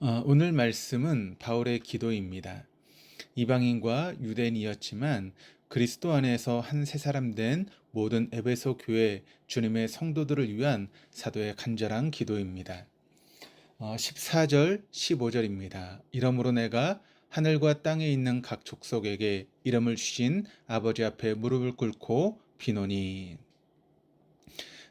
어, 오늘 말씀은 바울의 기도입니다. 이방인과 유대인이었지만 그리스도 안에서 한 새 사람 된 모든 에베소 교회 주님의 성도들을 위한 사도의 간절한 기도입니다. 어, 14절, 15절입니다. 이러므로 내가 하늘과 땅에 있는 각 족속에게 이름을 주신 아버지 앞에 무릎을 꿇고 비노니 어,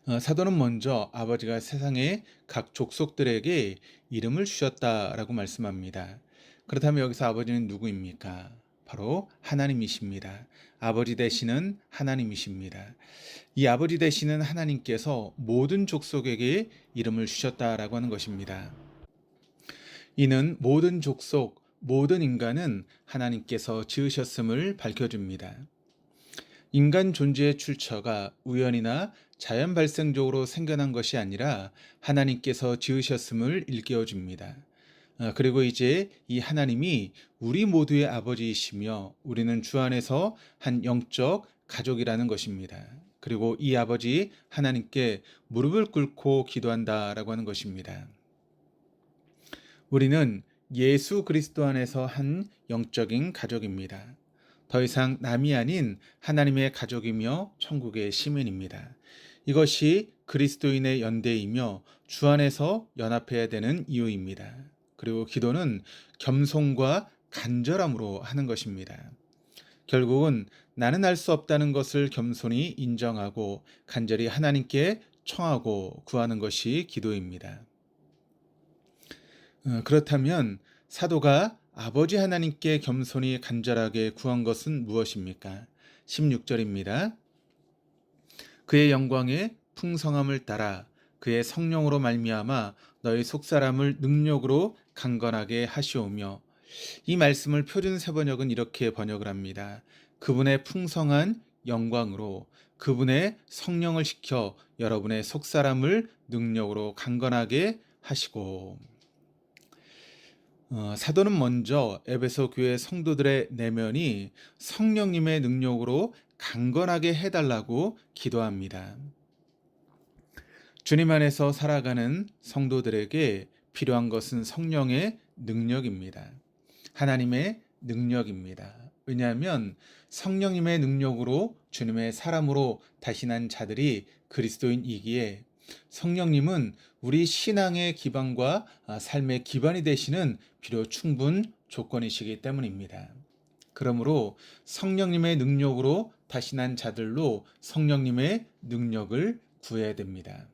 사도는 먼저 아버지가 세상의 각 족속들에게 이름을 주셨다라고 말씀합니다. 그렇다면 여기서 아버지는 누구입니까? 바로 하나님이십니다. 아버지 되시는 하나님이십니다. 이 아버지 되시는 하나님께서 모든 족속에게 이름을 주셨다라고 하는 것입니다. 이는 모든 족속, 모든 인간은 하나님께서 지으셨음을 밝혀줍니다. 인간 존재의 출처가 우연이나 자연 발생적으로 생겨난 것이 아니라 하나님께서 지으셨음을 일깨워 줍니다. 어, 그리고 이제 이 하나님이 우리 모두의 아버지이시며 우리는 주 안에서 한 영적 가족이라는 것입니다. 그리고 이 아버지 하나님께 무릎을 꿇고 기도한다라고 하는 것입니다. 우리는 예수 그리스도 안에서 한 영적인 가족입니다. 더 이상 남이 아닌 하나님의 가족이며 천국의 시민입니다. 이것이 그리스도인의 연대이며 주 안에서 연합해야 되는 이유입니다. 그리고 기도는 겸손과 간절함으로 하는 것입니다. 결국은 나는 알 수 없다는 것을 겸손히 인정하고 간절히 하나님께 청하고 구하는 것이 기도입니다. 어, 그렇다면 사도가 아버지 하나님께 겸손히 간절하게 구한 것은 무엇입니까? 16절입니다. 그의 영광의 풍성함을 따라 그의 성령으로 말미암아 너희 속사람을 능력으로 강건하게 하시오며 이 말씀을 표준 세번역은 이렇게 번역을 합니다. 그분의 풍성한 영광으로 그분의 성령을 시켜 여러분의 속사람을 능력으로 강건하게 하시고 어, 사도는 먼저 에베소 교회 성도들의 내면이 성령님의 능력으로 강건하게 해달라고 기도합니다. 주님 안에서 살아가는 성도들에게 필요한 것은 성령의 능력입니다. 하나님의 능력입니다. 왜냐하면 성령님의 능력으로 주님의 사람으로 난 자들이 그리스도인이기에 성령님은 우리 신앙의 기반과 아, 삶의 기반이 되시는 필요 충분 조건이시기 때문입니다. 그러므로 성령님의 능력으로 다시 난 자들로 성령님의 능력을 구해야 됩니다.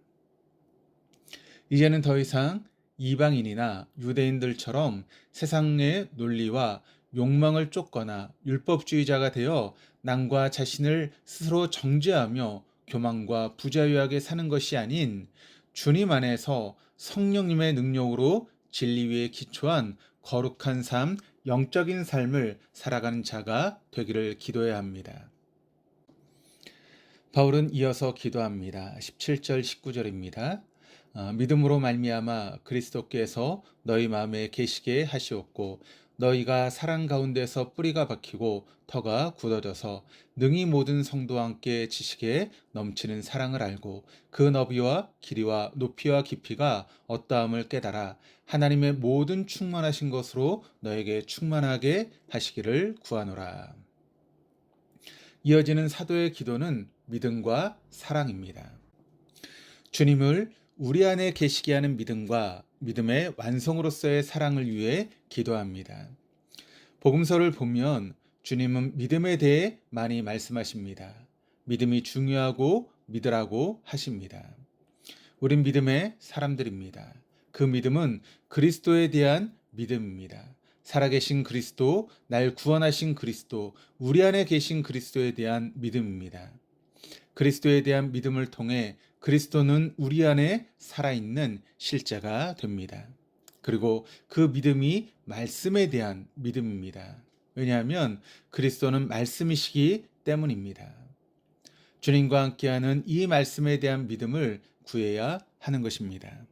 이제는 더 이상 이방인이나 유대인들처럼 세상의 논리와 욕망을 쫓거나 율법주의자가 되어 남과 자신을 스스로 정죄하며 교만과 부자유하게 사는 것이 아닌 주님 안에서 성령님의 능력으로 진리 위에 기초한 거룩한 삶, 영적인 삶을 살아가는 자가 되기를 기도해야 합니다. 바울은 이어서 기도합니다. 17절 19절입니다. 어, 믿음으로 말미암아 그리스도께서 너희 마음에 계시게 하시옵고 너희가 사랑 가운데서 뿌리가 박히고 터가 굳어져서 능히 모든 성도와 함께 지식에 넘치는 사랑을 알고 그 너비와 길이와 높이와 깊이가 어떠함을 깨달아 하나님의 모든 충만하신 것으로 너에게 충만하게 하시기를 구하노라. 이어지는 사도의 기도는 믿음과 사랑입니다. 주님을 우리 안에 계시게 하는 믿음과 믿음의 완성으로서의 사랑을 위해 기도합니다. 복음서를 보면 주님은 믿음에 대해 많이 말씀하십니다. 믿음이 중요하고 믿으라고 하십니다. 우린 믿음의 사람들입니다. 그 믿음은 그리스도에 대한 믿음입니다. 살아계신 그리스도, 날 구원하신 그리스도, 우리 안에 계신 그리스도에 대한 믿음입니다. 그리스도에 대한 믿음을 통해 그리스도는 우리 안에 살아있는 실제가 됩니다. 그리고 그 믿음이 말씀에 대한 믿음입니다. 왜냐하면 그리스도는 말씀이시기 때문입니다. 주님과 함께하는 이 말씀에 대한 믿음을 구해야 하는 것입니다.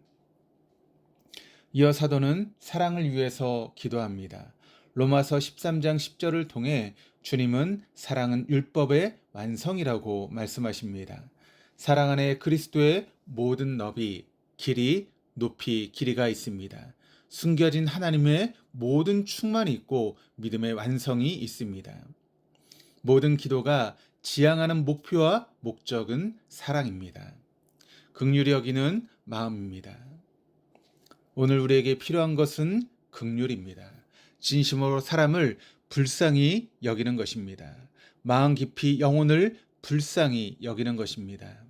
이어 사도는 사랑을 위해서 기도합니다. 로마서 13장 10절을 통해 주님은 사랑은 율법의 완성이라고 말씀하십니다. 사랑 안에 그리스도의 모든 너비, 길이, 높이, 길이가 있습니다. 숨겨진 하나님의 모든 충만이 있고 믿음의 완성이 있습니다. 모든 기도가 지향하는 목표와 목적은 사랑입니다. 극률이 여기는 마음입니다. 오늘 우리에게 필요한 것은 극률입니다. 진심으로 사람을 불쌍히 여기는 것입니다. 마음 깊이 영혼을 불쌍히 여기는 것입니다.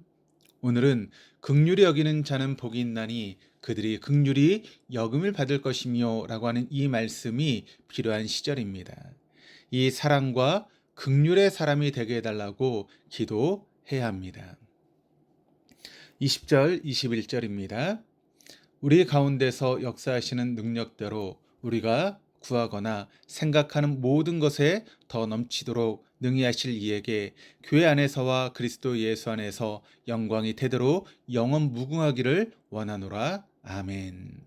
오늘은 극률이 여기는 자는 복이 있나니 그들이 극률이 여금을 받을 것이며라고 하는 이 말씀이 필요한 시절입니다. 이 사랑과 극률의 사람이 되게 해달라고 기도해야 합니다. 20절, 21절입니다. 우리 가운데서 역사하시는 능력대로 우리가 구하거나 생각하는 모든 것에 더 넘치도록 능히 하실 이에게 교회 안에서와 그리스도 예수 안에서 영광이 되도록 영원 무궁하기를 원하노라. 아멘.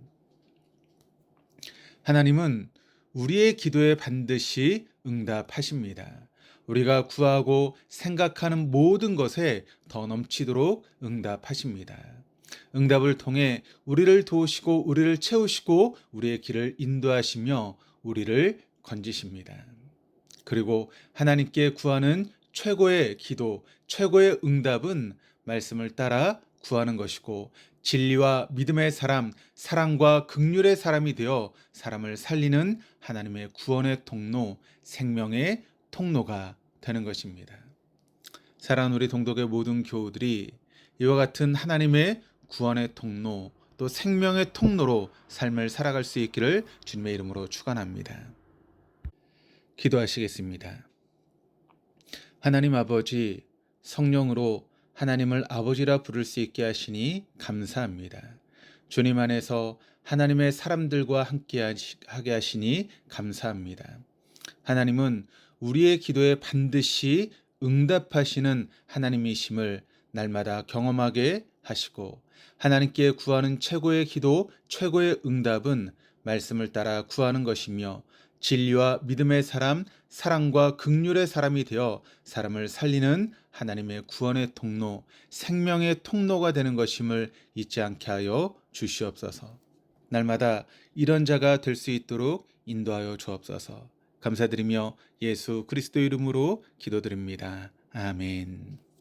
하나님은 우리의 기도에 반드시 응답하십니다. 우리가 구하고 생각하는 모든 것에 더 넘치도록 응답하십니다. 응답을 통해 우리를 도우시고 우리를 채우시고 우리의 길을 인도하시며 우리를 건지십니다. 그리고 하나님께 구하는 최고의 기도, 최고의 응답은 말씀을 따라 구하는 것이고 진리와 믿음의 사람, 사랑과 극률의 사람이 되어 사람을 살리는 하나님의 구원의 통로, 생명의 통로가 되는 것입니다. 사랑하는 우리 동독의 모든 교우들이 이와 같은 하나님의 구원의 통로, 또 생명의 통로로 삶을 살아갈 수 있기를 주님의 이름으로 축원합니다. 기도하시겠습니다. 하나님 아버지 성령으로 하나님을 아버지라 부를 수 있게 하시니 감사합니다. 주님 안에서 하나님의 사람들과 함께 하게 하시니 감사합니다. 하나님은 우리의 기도에 반드시 응답하시는 하나님이심을 날마다 경험하게 하시고 하나님께 구하는 최고의 기도, 최고의 응답은 말씀을 따라 구하는 것이며 진리와 믿음의 사람, 사랑과 극률의 사람이 되어 사람을 살리는 하나님의 구원의 통로, 생명의 통로가 되는 것임을 잊지 않게 하여 주시옵소서. 날마다 이런 자가 될 수 있도록 인도하여 주옵소서. 감사드리며 예수 그리스도 이름으로 기도드립니다. 아멘.